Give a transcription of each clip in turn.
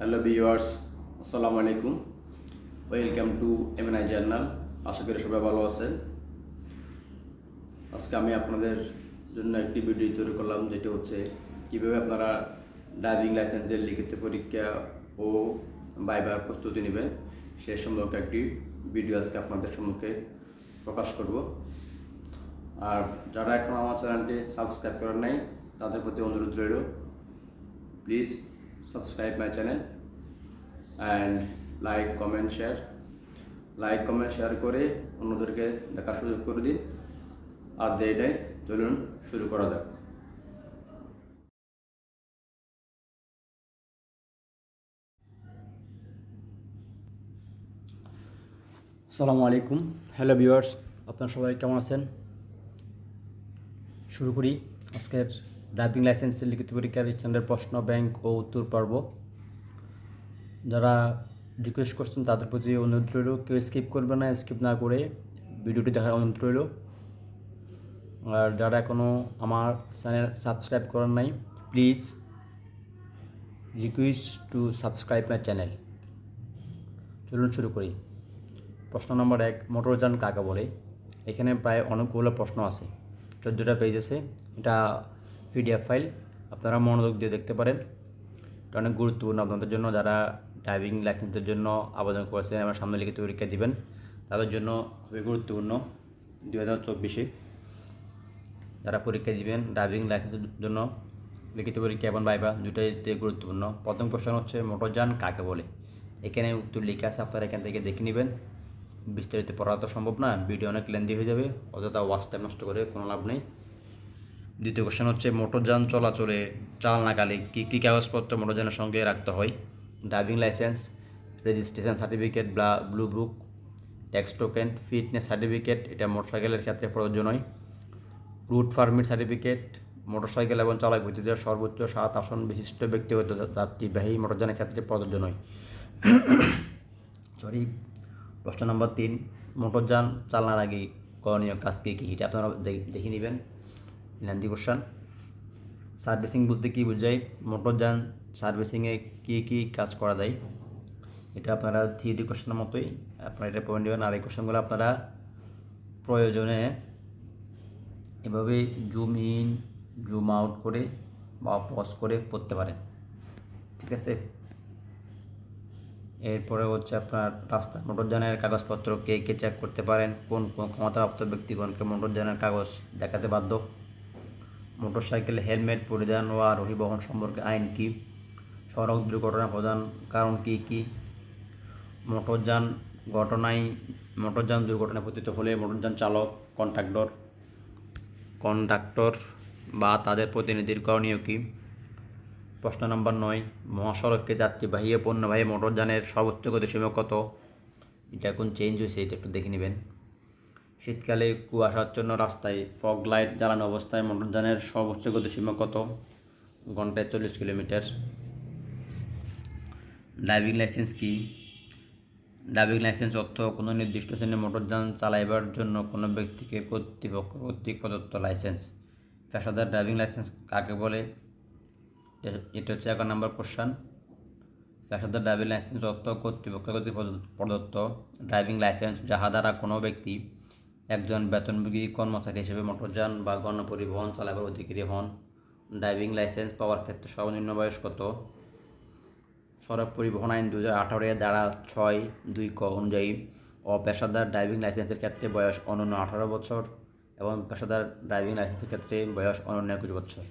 Hello viewers, আসসালামু আলাইকুম। Welcome to MNI journal আশা করি সবাই ভালো আছেন। আজকে আমি আপনাদের জন্য একটি ভিডিও তৈরি করলাম, যেটি হচ্ছে কীভাবে আপনারা ড্রাইভিং লাইসেন্সের লিখিত পরীক্ষা ও বাইবার প্রস্তুতি নেবেন, সে সম্পর্কে একটি ভিডিও আজকে আপনাদের সম্মুখে প্রকাশ করব। আর যারা এখন আমার চ্যানেলটি সাবস্ক্রাইব করেন নাই, তাদের প্রতি অনুরোধ রইল, please subscribe my channel and like comment share like comment share করে অন্যদেরকে দেখার সুযোগ করে দিন। আর দেয় চলুন শুরু করা যাক। আসসালামু আলাইকুম। হ্যালো ভিউয়ার্স আপনারা সবাই কেমন আছেন? শুরু করি আজকের ড্রাইভিং লাইসেন্সের লিখিত পরীক্ষার স্ট্যান্ডার্ড প্রশ্ন ব্যাংক ও উত্তর পর্ব। যারা রিকোয়েস্ট করছেন তাদের প্রতি অনুরোধ রইল, কেউ স্কিপ করবে না স্কিপ না করে ভিডিওটি দেখার অনুরোধ রইল। আর যারা এখনও আমার চ্যানেল সাবস্ক্রাইব করার নাই please request to subscribe my channel চলুন শুরু করি। প্রশ্ন নম্বর এক, মোটরযান কাকে বলে? এখানে প্রায় অনেকগুলো প্রশ্ন আছে। চোদ্দোটা পেজ আছে। এটা পিডিএফ ফাইল, আপনারা মনোযোগ দিয়ে দেখতে পারেন। এটা অনেক গুরুত্বপূর্ণ আপনাদের জন্য, যারা ড্রাইভিং লাইসেন্সের জন্য আবেদন করেছেন, আমার সামনে লিখিত পরীক্ষা দিবেন, তাদের জন্য খুবই গুরুত্বপূর্ণ দু হাজার চব্বিশে। যারা পরীক্ষা দিবেন ড্রাইভিং লাইসেন্সের জন্য, লিখিত পরীক্ষা এবং বাইবা দুটাইতে গুরুত্বপূর্ণ। প্রথম প্রশ্ন হচ্ছে মোটরযান কাকে বলে? এখানে উত্তর লিখে আছে, আপনারা এখান থেকে দেখে নেবেন। বিস্তারিত পড়া তো সম্ভব না, ভিডিও অনেক লেন্দি হয়ে যাবে, অযথা ওয়াচ টাইম নষ্ট করে কোনো লাভ নেই। দ্বিতীয় কোশ্চেন হচ্ছে মোটরযান চলাচলে চালনাকালে কী কী কাগজপত্র মোটরযানের সঙ্গে রাখতে হয়? ড্রাইভিং লাইসেন্স রেজিস্ট্রেশন সার্টিফিকেট ব্লা blue book tax token fitness certificate এটা মোটরসাইকেলের ক্ষেত্রে প্রযোজ্য হয়। রুট পারমিট সার্টিফিকেট মোটরসাইকেল এবং চালক ব্যক্তিদের সর্বোচ্চ সাত আসন বিশিষ্ট ব্যক্তিগত যাত্রীবাহী মোটরযানের ক্ষেত্রে প্রযোজ্য নয়। সরি প্রশ্ন নম্বর তিন মোটরযান চালানোর আগে করণীয় কাজ কী কী? এটা আপনারা দেখে নেবেন। লেন্দি কোশ্চান সার্ভিসিং বলতে কী বোঝায়? মোটরযান সার্ভিসিংয়ে কী কী কাজ করা যায়? এটা আপনারা থ্রি কোশ্চেনের মতোই আপনারা এটা পয়েন্ট দেবেন আর এই কোশ্চেনগুলো আপনারা প্রয়োজনে এভাবে জুম ইন জুম আউট করে বা পজ করে পড়তে পারেন। ঠিক আছে? এরপরে হচ্ছে আপনার রাস্তা মোটরযানের কাগজপত্র কে কে চেক করতে পারেন? কোন কোন ক্ষমতাপ্রাপ্ত ব্যক্তিগণকে মোটরযানের কাগজ দেখাতে বাধ্য? মোটরসাইকেল হেলমেট, পরিধান ও আরোহী বহন সম্পর্কে আইন কি? সড়ক দুর্ঘটনা প্রধান কারণ কি কি? মোটরযান ঘটনায়, মোটরযান দুর্ঘটনায় পতিত হলে মোটরযান চালক, কন্ট্রাক্টর কন্ডাক্টর বা তাদের প্রতিনিধির করণীয় কী? প্রশ্ন নম্বর নয়, মহাসড়ককে যাত্রীবাহী ও পণ্যবাহী মোটরযানের সর্বোচ্চ গতিসীমা কত? এটা এখন চেঞ্জ হয়েছে, এটা একটু দেখে নেবেন। শীতকালে কুয়াশাচ্ছন্ন রাস্তায় ফগ লাইট জ্বালানো অবস্থায় মোটরযানের সর্বোচ্চ গতিসীমা কত? ঘন্টায় চল্লিশ কিলোমিটার। ড্রাইভিং লাইসেন্স কি? ড্রাইভিং লাইসেন্স অর্থ কোনো নির্দিষ্ট শ্রেণির মোটরযান চালাইবার জন্য কোনো ব্যক্তিকে কর্তৃপক্ষ কর্তৃক প্রদত্ত লাইসেন্স পেশাদার ড্রাইভিং লাইসেন্স কাকে বলে? এটা হচ্ছে এক নম্বর কোশ্চান পেশাদার ড্রাইভিং লাইসেন্স অর্থ কর্তৃপক্ষ কর্তৃক প্রদত্ত ড্রাইভিং লাইসেন্স যাহা দ্বারা কোনো ব্যক্তি একজন বেতনভোগী কর্মচারী হিসেবে মোটরযান বা গণপরিবহন চালাবার অধিকারী হন। ড্রাইভিং লাইসেন্স পাওয়ার ক্ষেত্রে সর্বনিম্ন বয়স কত? সড়ক পরিবহন আইন দু হাজার আঠারো দ্বারা ছয় দুই ক অনুযায়ী অপেশাদার ড্রাইভিং লাইসেন্সের ক্ষেত্রে বয়স অনন্য আঠারো বছর এবং পেশাদার ড্রাইভিং লাইসেন্সের ক্ষেত্রে বয়স অনন্য একুশ বছর।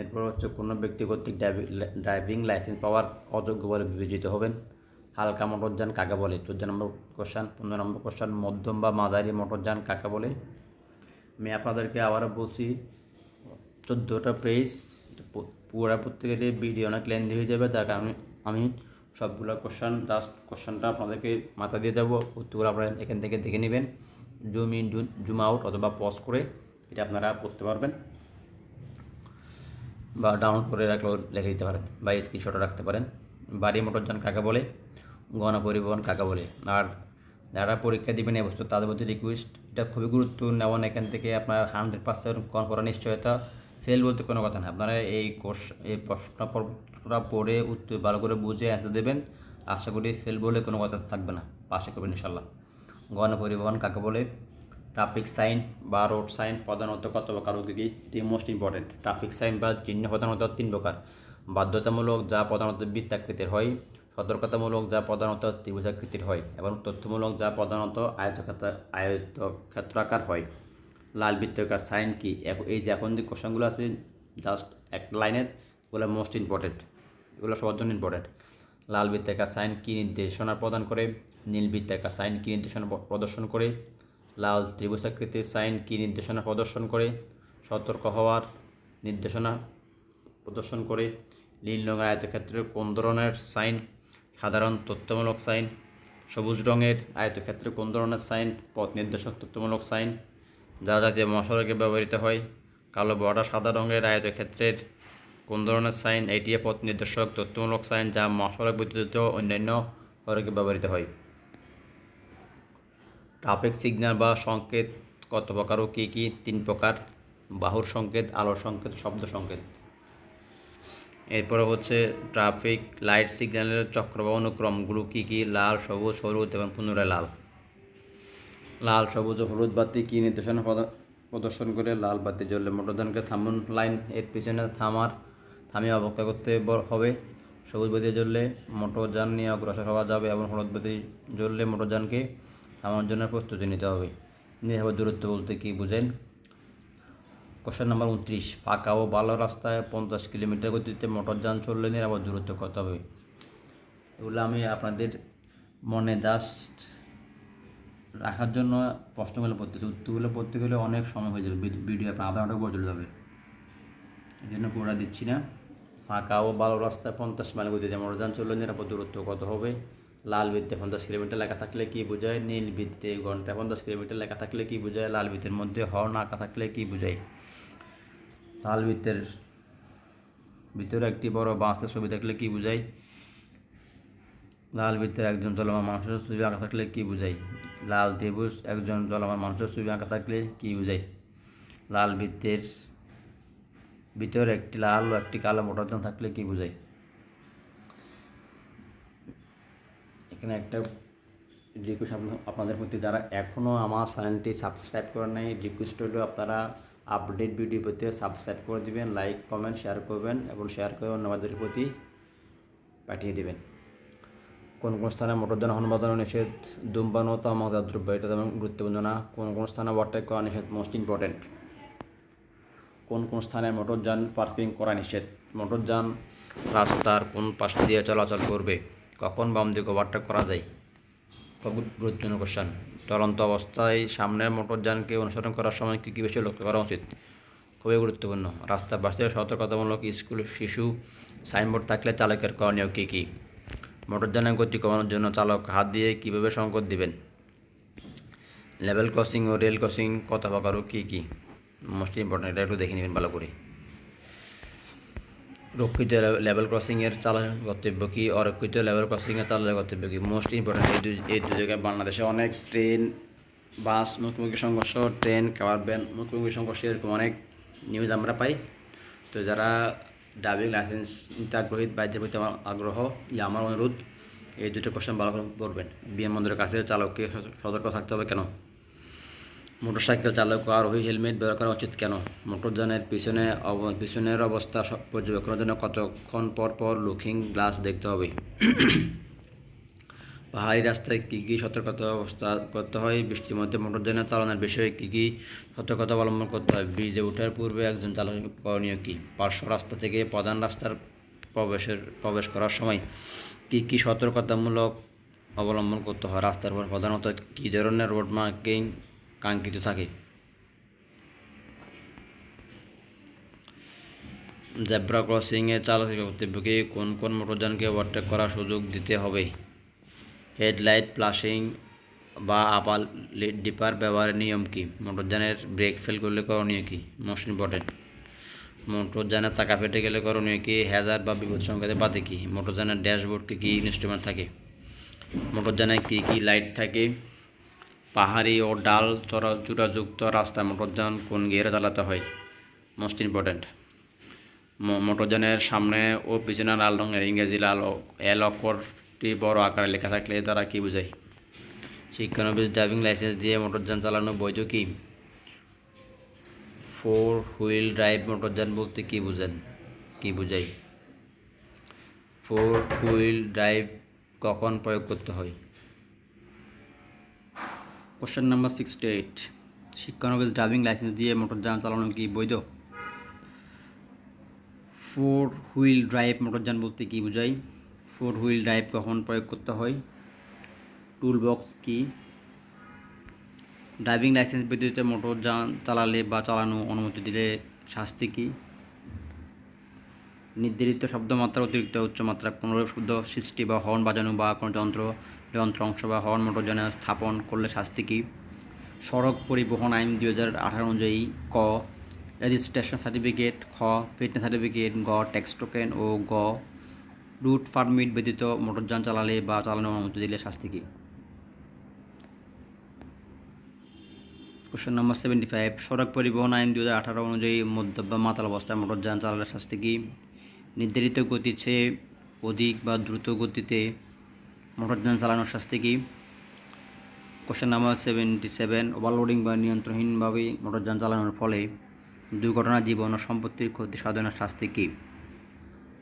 এরপর হচ্ছে কোনো ব্যক্তি কর্তৃক ড্রাইভিং লাইসেন্স পাওয়ার অযোগ্য বলে বিবেচিত হবেন। হালকা মোটরযান কাকে বলে? চোদ্দ নম্বর কোশ্চান পনেরো নম্বর কোশ্চান মধ্যম বা মাঝারি মোটরযান কাকে বলে? আমি আপনাদেরকে আবারও বলছি, চোদ্দোটা পেজ পুরা প্রত্যেকের ভিডিও অনেক লেন্দি হয়ে যাবে, তার কারণে আমি সবগুলো কোশ্চান জাস্ট কোশ্চানটা আপনাদেরকে মাথা দিয়ে যাব উত্তরগুলো আপনারা এখান থেকে দেখে নেবেন জুম ইন জুম আউট অথবা পজ করে এটা আপনারা পড়তে পারবেন বা ডাউনলোড করে রাখলেও লিখে দিতে পারেন বা স্ক্রিনশটও রাখতে পারেন। বাড়ি মোটরযান কাকে বলে? গণপরিবহন কাকে বলে। আর যারা পরীক্ষা দিবেন বস্তু তাদের প্রতি রিকোয়েস্ট এটা খুবই গুরুত্বপূর্ণ এবং এখান থেকে আপনার হান্ড্রেড পার্সেন্ট কনফারেন্স নিশ্চয়তা। ফেল বলতে কোনো কথা না। আপনারা এই কোর্স, এই প্রশ্ন প্রশ্নটা পড়ে উত্তর ভালো করে বুঝে অ্যান্সার দেবেন। আশা করি ফেল বলে কোনো কথা থাকবে না। পাশে করবেন ইনশাল্লাহ গণপরিবহন কাকে বলে ট্রাফিক সাইন বা রোড সাইন প্রধানত কত প্রকার কী? এটি মোস্ট ইম্পর্টেন্ট ট্রাফিক সাইন বা চিহ্ন প্রধানত তিন প্রকার। বাধ্যতামূলক যা প্রধানত বৃত্তাকৃতির হয় সতর্কতামূলক যা প্রধানত ত্রিভুজাকৃতির হয় এবং তথ্যমূলক যা প্রধানত আয়তক্ষেত্র আয়তক্ষেত্রাকার হয়। লাল বৃত্তাকার সাইন কি? এই যে এখন যে কোশ্চেনগুলো আছে জাস্ট এক লাইনের, এগুলো মোস্ট ইম্পর্টেন্ট এগুলো সবার জন্য ইম্পর্টেন্ট লাল বৃত্তাকার সাইন কী নির্দেশনা প্রদান করে? নীল বৃত্তাকার সাইন কী নির্দেশনা প্রদর্শন করে? লাল ত্রিভুজাকৃতির সাইন কী নির্দেশনা প্রদর্শন করে? সতর্ক হওয়ার নির্দেশনা প্রদর্শন করে? নীল রঙের আয়তক্ষেত্রের কোন ধরনের সাইন সাধারণ তথ্যমূলক সাইন, সবুজ রঙের আয়তক্ষেত্রে কোন ধরনের সাইন, পথ নির্দেশক তথ্যমূলক সাইন, যা জাতীয় মহাসড়কে ব্যবহৃত হয়, কালো বর্ডার সাদা রঙের আয়তক্ষেত্রের কোন ধরনের সাইন, এটি পথ নির্দেশক তথ্যমূলক সাইন, যা মহাসড়ক ব্যতীত অন্যান্য সড়কে ব্যবহৃত হয়। ট্রাফিক সিগন্যাল বা সংকেত কত প্রকার ও কী কী? তিন প্রকার। বাহুর সংকেত, আলোর সংকেত, শব্দ সংকেত। এরপরে হচ্ছে ট্রাফিক লাইট সিগন্যালের চক্র বা অনুক্রমগুলো কী কী? লাল, সবুজ, হলুদ এবং পুনরায় লাল। লাল, সবুজ হলুদ বাতি কী নির্দেশনা প্রদর্শন করে? লাল বাতি জ্বললে মোটরযানকে থামুন লাইন। এর পিছনে থামার, থামিয়ে অপেক্ষা করতে হবে। সবুজ বাতি জ্বললে মোটরযান নিয়ে অগ্রসর হওয়া যাবে এবং হলুদ বাতি জ্বললে মোটরযানকে থামানোর জন্য প্রস্তুতি নিতে হবে। নিরাপদ দূরত্ব বলতে কী বুঝেন? কোশ্চেন নাম্বার উনত্রিশ। ফাঁকা ও ভালো রাস্তায় পঞ্চাশ কিলোমিটার গতিতে মোটর যান চললে নিরাপদ দূরত্ব কত হবে? এগুলো আমি আপনাদের মনে জাস্ট রাখার জন্য প্রশ্নগুলো পড়তেছি। উত্তরগুলো পড়তে গেলে অনেক সময় হয়ে যাবে। ভিডিও আপনার আধা ঘণ্টা পর যাবে। এই জন্য পুরোটা দিচ্ছি না। ফাঁকা ও ভালো রাস্তায় পঞ্চাশ মাইল গতিতে মোটরযান চললে নিরাপদ দূরত্ব কত হবে? লাল বৃত্তে পঞ্চাশ কিলোমিটার লেখা থাকলে কি বোঝায়? নীল বৃত্তে ঘন্টায় পঞ্চাশ কিলোমিটার লেখা থাকলে কি বোঝায়? লাল বৃত্তের মধ্যে হর্ন আঁকা থাকলে কি বোঝায়? লাল বৃত্তের ভিতরে একটি বড় বাঁশের ছবি থাকলে কি বোঝায় লাল বৃত্তের একজন চলমান মানুষের ছবি আঁকা থাকলে কি বোঝায় লাল ত্রিভুজ একজন চলমান মানুষের ছবি আঁকা থাকলে কি বোঝায় লাল বৃত্তের ভিতরে একটি লাল ও একটি কালো মোটরযান থাকলে কি বোঝায় এখানে একটা রিকোয়েস্ট আপনাদের প্রতি, যারা এখনও আমার চ্যানেলটি সাবস্ক্রাইব করেন নাই রিকোয়েস্ট হলো আপনারা আপডেট ভিডিও পেতে সাবস্ক্রাইব করে দিবেন লাইক কমেন্ট শেয়ার করবেন এবং শেয়ার করে অন্যবাদের প্রতি পাঠিয়ে দেবেন। কোন কোন স্থানে মোটরযান বাজানো নিষেধ, ধূমপান ও তামাকজাত দ্রব্য এটা তেমন গুরুত্বপূর্ণ না। কোন কোন স্থানে ওভারটেক করা নিষেধ মোস্ট ইম্পর্টেন্ট কোন কোন স্থানে মোটরযান পার্কিং করা নিষেধ মোটরযান রাস্তার কোন পাশ দিয়ে চলাচল করবে, কখন বাম দিকে ওভারটেক করা যায়? খুব গুরুত্বপূর্ণ কোশ্চান চলন্ত অবস্থায় সামনের মোটরযানকে অনুসরণ করার সময় কী কী বিষয় লক্ষ্য করা উচিত? খুবই গুরুত্বপূর্ণ। রাস্তার পাশে সতর্কতামূলক স্কুল শিশু সাইনবোর্ড থাকলে চালকের করণীয় কী কী? মোটরযানের গতি কমানোর জন্য চালক হাত দিয়ে কীভাবে সংকট দিবেন? লেভেল ক্রসিং ও রেল ক্রসিং কত প্রকার কী কী? মোস্ট ইম্পর্টেন্ট, এটা একটু দেখে নেবেন ভালো করে। রক্ষিত লেভেল ক্রসিংয়ের চালকের কর্তব্য কী? অরক্ষিত লেভেল ক্রসিংয়ের চালকের কর্তব্য কী? মোস্ট ইম্পর্টেন্ট এই দুই এই দু জায়গায় বাংলাদেশে অনেক ট্রেন বাস মুখোমুখি সংঘর্ষ ট্রেন কার ভ্যান মুখোমুখি সংঘর্ষ এরকম অনেক নিউজ আমরা পাই। তো যারা ড্রাইভিং লাইসেন্স নিতে আগ্রহী বাইকের প্রতি আমার আগ্রহ যে আমার অনুরোধ, এই দুটো কোশ্চেন ভালো করে পড়বেন। বিমানবন্দরের কাছে চালককে সতর্ক থাকতে হবে কেন? মোটরসাইকেল চালক ও আরোহী হেলমেট ব্যবহার করা উচিত কেন? মোটরযানের পিছনে পিছনের অবস্থা পর্যবেক্ষণের জন্য কতক্ষণ পর পর লুকিং গ্লাস দেখতে হবে? পাহাড়ি রাস্তায় কী কী সতর্কতা অবস্থা করতে হয়? বৃষ্টির মধ্যে মোটরযানের চালানোর বিষয়ে কী কী সতর্কতা অবলম্বন করতে হয়? ব্রিজে ওঠার পূর্বে একজন চালক করণীয় কী? পার্শ্ব রাস্তা থেকে প্রধান রাস্তার প্রবেশের, প্রবেশ করার সময় কী কী সতর্কতামূলক অবলম্বন করতে হয়? রাস্তার উপর প্রধানত কী ধরনের রোড মার্কিং কাঙ্ক্ষিত থাকে। জেব্রা ক্রসিংয়ে চালকের কর্তব্যকে কোন কোন মোটরযানকে ওভারটেক করার সুযোগ দিতে হবে? হেডলাইট, ফ্লাশিং বা আপার ডিপার ব্যবহারের নিয়ম কী? মোটরযানের ব্রেক ফেল করলে করণীয় কী? Most important. মোটরযানের চাকা ফেটে গেলে করণীয় কী? হ্যাজার বা বিপদ সংকেতের বাদে কী? মোটরযানের ড্যাশবোর্ডকে কী ইনস্ট্রুমেন্ট থাকে? মোটরযানে কী কী লাইট থাকে? পাহাড়ি ও ডাল চড়া চূড়াযুক্ত রাস্তায় মোটরযান কোন গিয়ারে চালাতে হয়? মোস্ট ইম্পর্ট্যান্ট মোটরযানের সামনে ও পিছনে লাল রঙের ইংরেজি লাল এল অক্ষরটি বড় আকারে লেখা থাকলে তারা কি বোঝায়? শিক্ষানবিশ ড্রাইভিং লাইসেন্স দিয়ে মোটরযান চালানো বৈধ কি? ফোর হুইল ড্রাইভ মোটরযান বলতে কি বুঝেন? কি বোঝায়? ফোর হুইল ড্রাইভ কখন প্রয়োগ করতে হয়? কোশ্চেন নাম্বার সিক্সটি এইট শিক্ষানবিশ ড্রাইভিং লাইসেন্স দিয়ে মোটরযান চালানো কি বৈধ? ফোর হুইল ড্রাইভ মোটরযান বলতে কি বোঝায়? ফোর হুইল ড্রাইভ কখন প্রয়োগ করতে হয়? টুল বক্স কি? ড্রাইভিং লাইসেন্স ব্যতীত মোটরযান চালালে বা চালানো অনুমতি দিলে শাস্তি কি? নির্ধারিত শব্দমাত্রা, অতিরিক্ত উচ্চমাত্রা, কোনো শব্দ সৃষ্টি বা হর্ন বাজানো বা কোনো যন্ত্র যন্ত্র অংশ বা হর্ন মোটরযানে স্থাপন করলে শাস্তি কি? সড়ক পরিবহন আইন দুই হাজার আঠারো অনুযায়ী ক রেজিস্ট্রেশন সার্টিফিকেট খ ফিটনেস সার্টিফিকেট গ ট্যাক্স টোকেন ও গ রুট পারমিট ব্যতীত মোটরযান চালালে বা চালানোর অনুমতি দিলে শাস্তি কী? কোশ্চেন নম্বর সেভেন্টি ফাইভ সড়ক পরিবহন আইন দু হাজার আঠারো অনুযায়ী মদ্য বা মাতাল অবস্থায় মোটরযান চালালে শাস্তি কী? নির্ধারিত গতির চেয়ে অধিক বা দ্রুত গতিতে মোটরযান চালানোর শাস্তি কী question number seventy seven overloading বা নিয়ন্ত্রণহীনভাবে মোটরযান চালানোর ফলে দুর্ঘটনা, জীবন ও সম্পত্তির ক্ষতি সাধনের শাস্তি কী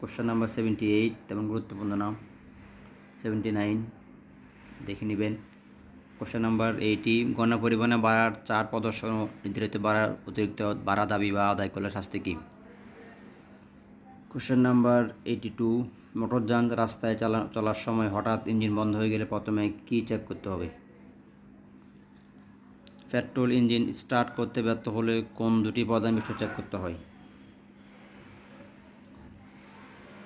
কোশ্চেন নাম্বার সেভেন্টি এইট তেমন গুরুত্বপূর্ণ না। সেভেন্টি নাইন দেখে নেবেন। কোশ্চেন নাম্বার এইটি গণপরিবহনে ভাড়ার চার প্রদর্শন নির্ধারিত ভাড়ার অতিরিক্ত ভাড়া দাবি বা আদায় করলে শাস্তি কী কোশ্চেন নাম্বার এইটি টু মোটরযান রাস্তায় চালা, চলার সময় হঠাৎ ইঞ্জিন বন্ধ হয়ে গেলে প্রথমে কী চেক করতে হবে? পেট্রোল ইঞ্জিন স্টার্ট করতে ব্যর্থ হলে কোন দুটি প্রধান বিষয় চেক করতে হয়?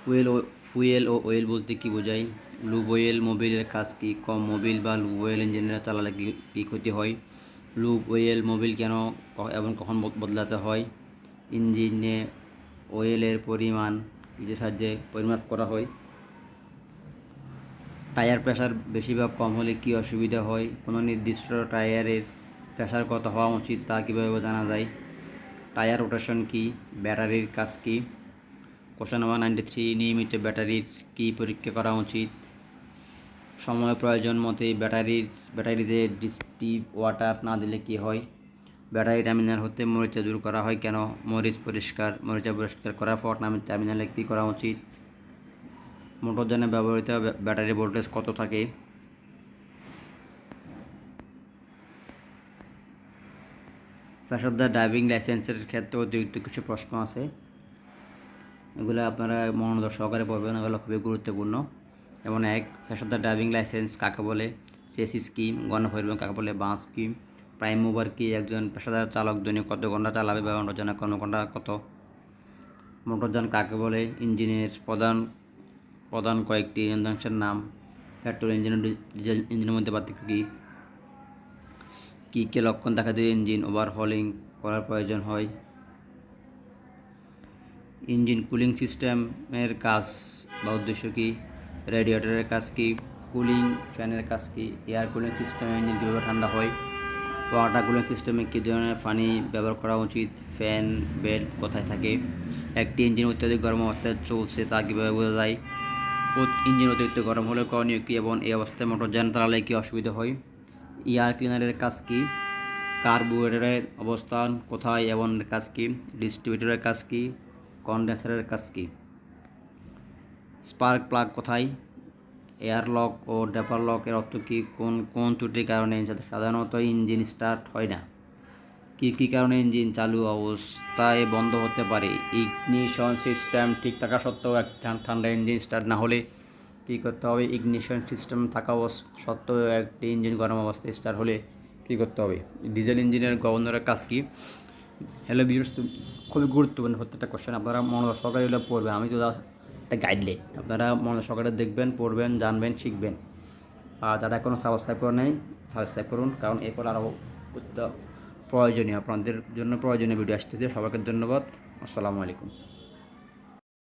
ফুয়েল ও ফুয়েল ও অয়েল বলতে কি বোঝায়? লুব অয়েল মোবিলের কাজ কি? কম মোবিল বা লুব অয়েল ইঞ্জিনের চালালে কি, কী ক্ষতি হয়? লুব অয়েল মোবিল কেন এবং কখন বদলাতে হয়? ইঞ্জিনে অয়েলের পরিমাণ কিসের সাহায্যে পরিমাপ করা হয়। টায়ার প্রেশার বেশি বা কম হলে কি অসুবিধা হয়? কোনো নির্দিষ্ট টায়ারের প্রেশার কত হওয়া উচিত তা কীভাবে জানা যায়? টায়ার রোটেশন কি? ব্যাটারির কাজ কি? কোশ্চেন নাম্বার নাইনটি থ্রি, নিয়মিত ব্যাটারির কি পরীক্ষা করা উচিত? সময় প্রয়োজন মতে ব্যাটারির, ব্যাটারিতে ডিস্টিভ ওয়াটার না দিলে কি হয়? ব্যাটারি টার্মিনাল হতে মরিচা দূর করা হয় কেন? মরিচ পরিষ্কার, মরিচা পরিষ্কার করার পর টার্মিনালে কী করা উচিত? মোটরযানে ব্যবহৃত ব্যাটারি ভোল্টেজ কত থাকে? পেশাদার ড্রাইভিং লাইসেন্সের ক্ষেত্রে অতিরিক্ত কিছু প্রশ্ন আছে। এগুলো আপনারা মনোযোগ সহকারে পড়বেন, এগুলো খুবই গুরুত্বপূর্ণ। যেমন এক পেশাদার ড্রাইভিং লাইসেন্স কাকে বলে? চেসি স্কিম, গণপরিবহন কাকে বলে? বাস স্কিম। প্রাইম মুভার কি একজন পেশাদার চালক দৈনিক কত ঘণ্টা চালাবে বা মোটরযানের ঘণ্টা কত? মোটরযান কাকে বলে? ইঞ্জিনের প্রধান প্রধান কয়েকটি যন্ত্রাংশের নাম। পেট্রোল ইঞ্জিন ডিজেল ইঞ্জিনের মধ্যে পার্থক্য কী? কী কী লক্ষণ দেখা দিয়ে? ইঞ্জিন ওভারহলিং করার প্রয়োজন হয়। ইঞ্জিন কুলিং সিস্টেমের কাজ বা উদ্দেশ্য কী? রেডিয়েটরের কাজ কী? কুলিং ফ্যানের কাজ কী? এয়ার কুলিং সিস্টেমে ইঞ্জিন কীভাবে ঠান্ডা হয়? ওয়াটার কুলিং সিস্টেমে কী ধরনের পানি ব্যবহার করা উচিত? ফ্যান বেল্ট কোথায় থাকে? একটি ইঞ্জিন অত্যাধিক গরম অবস্থায় চলছে তা কীভাবে বোঝা যায়? ইঞ্জিন অতিরিক্ত গরম হলে করণীয় কী এবং এই অবস্থায় মোটরযান চালালে কী অসুবিধা হয়? এয়ার ক্লিনারের কাজ কী? কার্বোরেটরের অবস্থান কোথায় এবং কাজ কী? ডিস্ট্রিবিউটরের কাজ কী? কন্ডেন্সারের কাজ কী? স্পার্ক প্লাগ কোথায়? এয়ার লক ও ডেপার লকের অর্থ কী? কোন কোন ত্রুটির কারণে সাধারণত ইঞ্জিন স্টার্ট হয় না? কী কী কারণে ইঞ্জিন চালু অবস্থায় বন্ধ হতে পারে? ইগনিশন সিস্টেম ঠিক থাকা সত্ত্বেও এক ঠান্ডা ইঞ্জিন স্টার্ট না হলে কী করতে হবে? ইগনিশন সিস্টেম থাকা সত্ত্বেও একটি ইঞ্জিন গরম অবস্থায় স্টার্ট হলে কী করতে হবে? ডিজেল ইঞ্জিনের গভর্নরের কাজ কী? হ্যালো ভিউর্স খুবই গুরুত্বপূর্ণ প্রত্যেকটা কোশ্চেন আপনারা মনোযোগ সহকারে এগুলো পড়বেন। আমি তো একটা গাইডলাইন আপনারা মনে সকালে দেখবেন, পড়বেন, জানবেন, শিখবেন। আর যারা এখনও সাবস্ক্রাইব করে নেই সাবস্ক্রাইব করুন, কারণ এরপর আরও প্রয়োজনীয়, আপনাদের জন্য প্রয়োজনীয় ভিডিও আসতেছে। সবাইকে ধন্যবাদ। আসসালামু আলাইকুম।